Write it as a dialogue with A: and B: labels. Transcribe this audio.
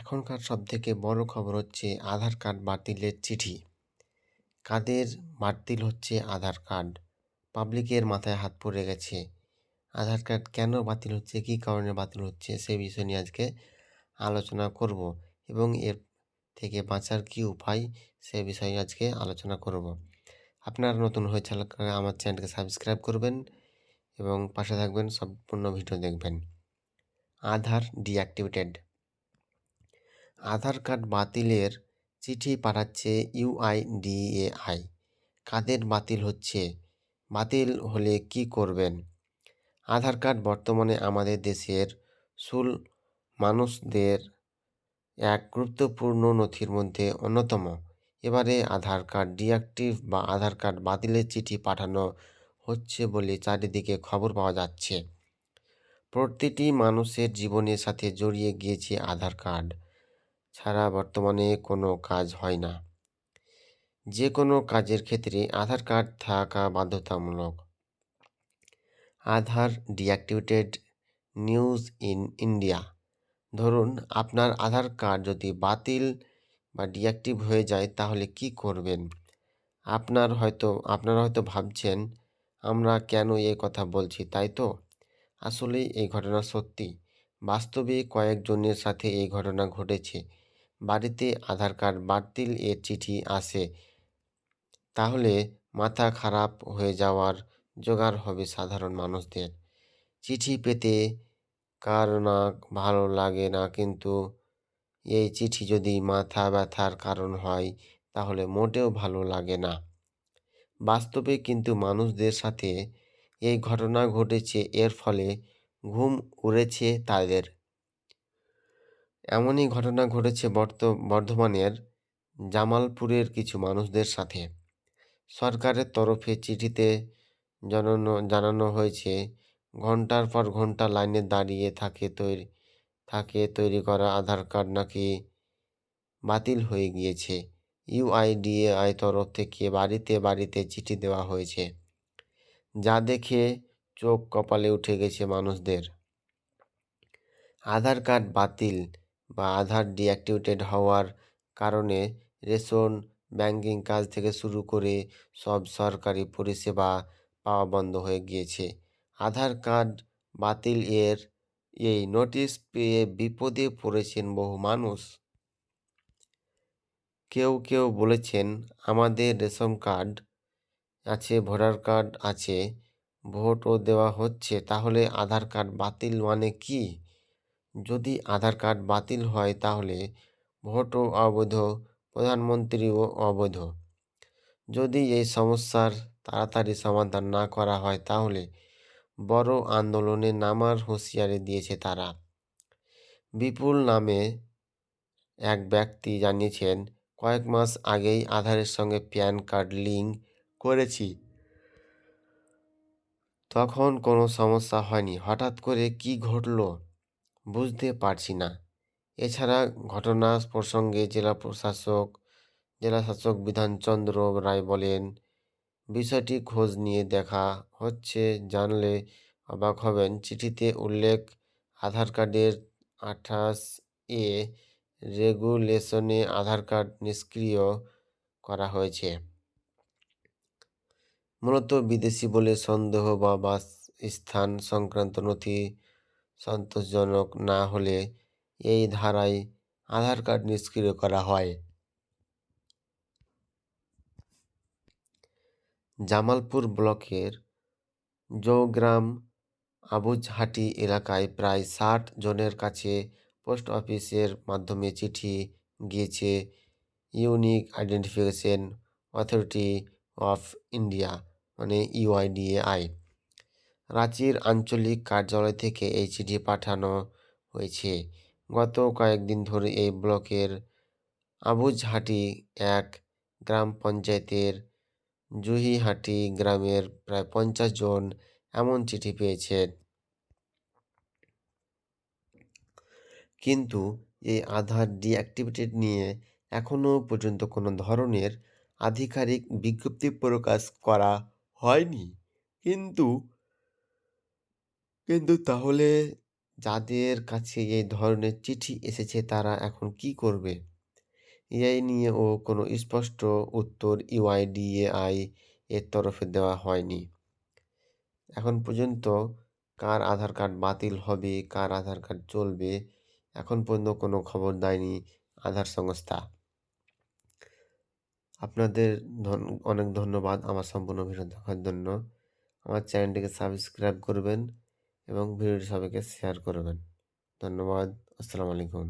A: এখনকার সবথেকে বড় খবর হচ্ছে আধার কার্ড বাতিলের চিঠি। কাদের বাতিল হচ্ছে আধার কার্ড? পাবলিকের মাথায় হাত পড়ে গেছে। আধার কার্ড কেন বাতিল হচ্ছে? কী কারণে বাতিল হচ্ছে? সে বিষয় নিয়ে আজকে আলোচনা করব এবং এর থেকে বাঁচার কী উপায় সে বিষয়ে আজকে আলোচনা করব। আপনারা নতুন হয়ে থাকলে আমার চ্যানেলকে সাবস্ক্রাইব করবেন এবং পাশে থাকবেন, সম্পূর্ণ ভিডিও দেখবেন। আধার ডিঅ্যাক্টিভেটেড। আধার কার্ড বাতিলের চিঠি পাঠাচ্ছে ইউআইডিএআই কাদের বাতিল হচ্ছে? বাতিল হলে কি করবেন? আধার কার্ড বর্তমানে আমাদের দেশের সুল মানুষদের এক গুরুত্বপূর্ণ নথির মধ্যে অন্যতম। এবারে আধার কার্ড ডিঅ্যাক্টিভ বা আধার কার্ড বাতিলের চিঠি পাঠানো হচ্ছে বলে চারিদিকে খবর পাওয়া যাচ্ছে। প্রতিটি মানুষের জীবনের সাথে জড়িয়ে গিয়েছে আধার কার্ড। ছাড়া বর্তমানে কোনো কাজ হয় না। যে কোনো কাজের ক্ষেত্রে আধার কার্ড থাকা বাধ্যতামূলক। Aadhaar deactivated news in India. ধরুন, আপনার আধার কার্ড যদি বাতিল বা ডিঅ্যাক্টিভ হয়ে যায়, তাহলে কি করবেন? আপনার হয়তো, আপনারা হয়তো ভাবছেন, আমরা কেন এই কথা বলছি? তাই তো? আসলেই এই ঘটনা সত্যি। বাস্তবে কয়েকজনের সাথে এই ঘটনা ঘটেছে। বাড়িতে আধার কার্ড বাতিল এর চিঠি আসে, তাহলে মাথা খারাপ হয়ে যাওয়ার জোগাড় হবে সাধারণ মানুষদের। চিঠি পেতে কার না ভালো লাগে না, কিন্তু এই চিঠি যদি মাথা ব্যথার কারণ হয়, তাহলে মোটেও ভালো লাগে না। বাস্তবে কিন্তু মানুষদের সাথে এই ঘটনা ঘটেছে, এর ফলে ঘুম উড়েছে তাদের। এমনই ঘটনা ঘটেছে বর্ত, বর্ধমানের জামালপুরের কিছু মানুষদের সাথে। সরকারের তরফে চিঠিতে জানানো জানানো হয়েছে ঘণ্টার পর ঘণ্টা লাইনে দাঁড়িয়ে থাকে তৈরি থাকে তৈরি করা আধার কার্ড নাকি বাতিল হয়ে গিয়েছে। ইউআইডিএআই তরফ থেকে বাড়িতে বাড়িতে চিঠি দেওয়া হয়েছে। যা দেখে চোখ কপালে উঠে গেছে মানুষদের। আধার কার্ড বাতিল বা আধার ডিঅ্যাক্টিভেটেড হওয়ার কারণে রেশন ব্যাংকিং কাজ থেকে শুরু করে সব সরকারি পরিষেবা পাওয়া বন্ধ হয়ে গিয়েছে। আধার কার্ড বাতিল এর এই নোটিশ পেয়ে বিপদে পড়েছেন বহু মানুষ। কেউ কেউ বলেছেন, আমাদের রেশন কার্ড আছে, ভোটার কার্ড আছে, ভোটও দেওয়া হচ্ছে, তাহলে আধার কার্ড বাতিল মানে কি? যদি আধার কার্ড বাতিল হয় তাহলে ভোটও অবৈধ প্রধানমন্ত্রীও অবৈধ। যদি এই সমস্যার তাড়াতাড়ি সমাধান না করা হয় তাহলে বড় আন্দোলনে নামার হুঁশিয়ারি দিয়েছে তারা। বিপুল নামে এক ব্যক্তি জানিয়েছেন, কয়েক মাস আগেই আধারের সঙ্গে প্যান কার্ড লিঙ্ক করেছি। তখন কোনো সমস্যা হয়নি। হঠাৎ করে কি ঘটলো? বুঝতে পারছি না। এছাড়া ঘটনা প্রসঙ্গে জেলা প্রশাসক, জেলা শাসক বিধানচন্দ্র রায় বলেন, বিষয়টি খোঁজ নিয়ে দেখা হচ্ছে, জানলে অবাক হবেন। চিঠিতে উল্লেখ, আধার কার্ডের আঠাশ এ রেগুলেশনে আধার কার্ড নিষ্ক্রিয় করা হয়েছে। মূলত বিদেশি বলে সন্দেহ বা বাস স্থান সংক্রান্ত নথি সন্তোষজনক না হলে এই ধারায় আধার কার্ড নিষ্ক্রিয় করা হয়। জামালপুর ব্লকের জৌগ্রাম আবুজহাটি এলাকায় প্রায় ষাট জনের কাছে পোস্ট অফিসের মাধ্যমে চিঠি গিয়েছে unique identification authority of India মানে ইউআইডিএআই। রাঁচির আঞ্চলিক কার্যালয় থেকে এই চিঠি পাঠানো হয়েছে। গত কয়েকদিন ধরে এই ব্লকের আবুজহাটি এক গ্রাম পঞ্চায়েতের জুহিহাটি গ্রামের প্রায় পঞ্চাশ জন এমন চিঠি পেয়েছেন। কিন্তু এই আধার ডিঅ্যাক্টিভেটেড নিয়ে এখনও পর্যন্ত কোনো ধরনের আধিকারিক বিজ্ঞপ্তি প্রকাশ করা হয়নি। কিন্তু কিন্তু তাহলে যাদের কাছে এই ধরনের চিঠি এসেছে, তারা এখন কি করবে? এআই নিয়েও কোনো স্পষ্ট উত্তর ইউআইডিএআই এর তরফে দেওয়া হয়নি। এখন পর্যন্ত কার আধার কার্ড বাতিল হবে, কার আধার কার্ড চলবে, এখন পর্যন্ত কোনো খবর দেয়নি আধার সংস্থা। আপনাদের ধন, অনেক ধন্যবাদ আমার সম্পূর্ণ ভিডিও দেখার জন্য। আমার চ্যানেলটিকে সাবস্ক্রাইব করবেন। এবং ভিডিওটি সবাইকে শেয়ার করবেন ধন্যবাদ। আসসালামু আলাইকুম।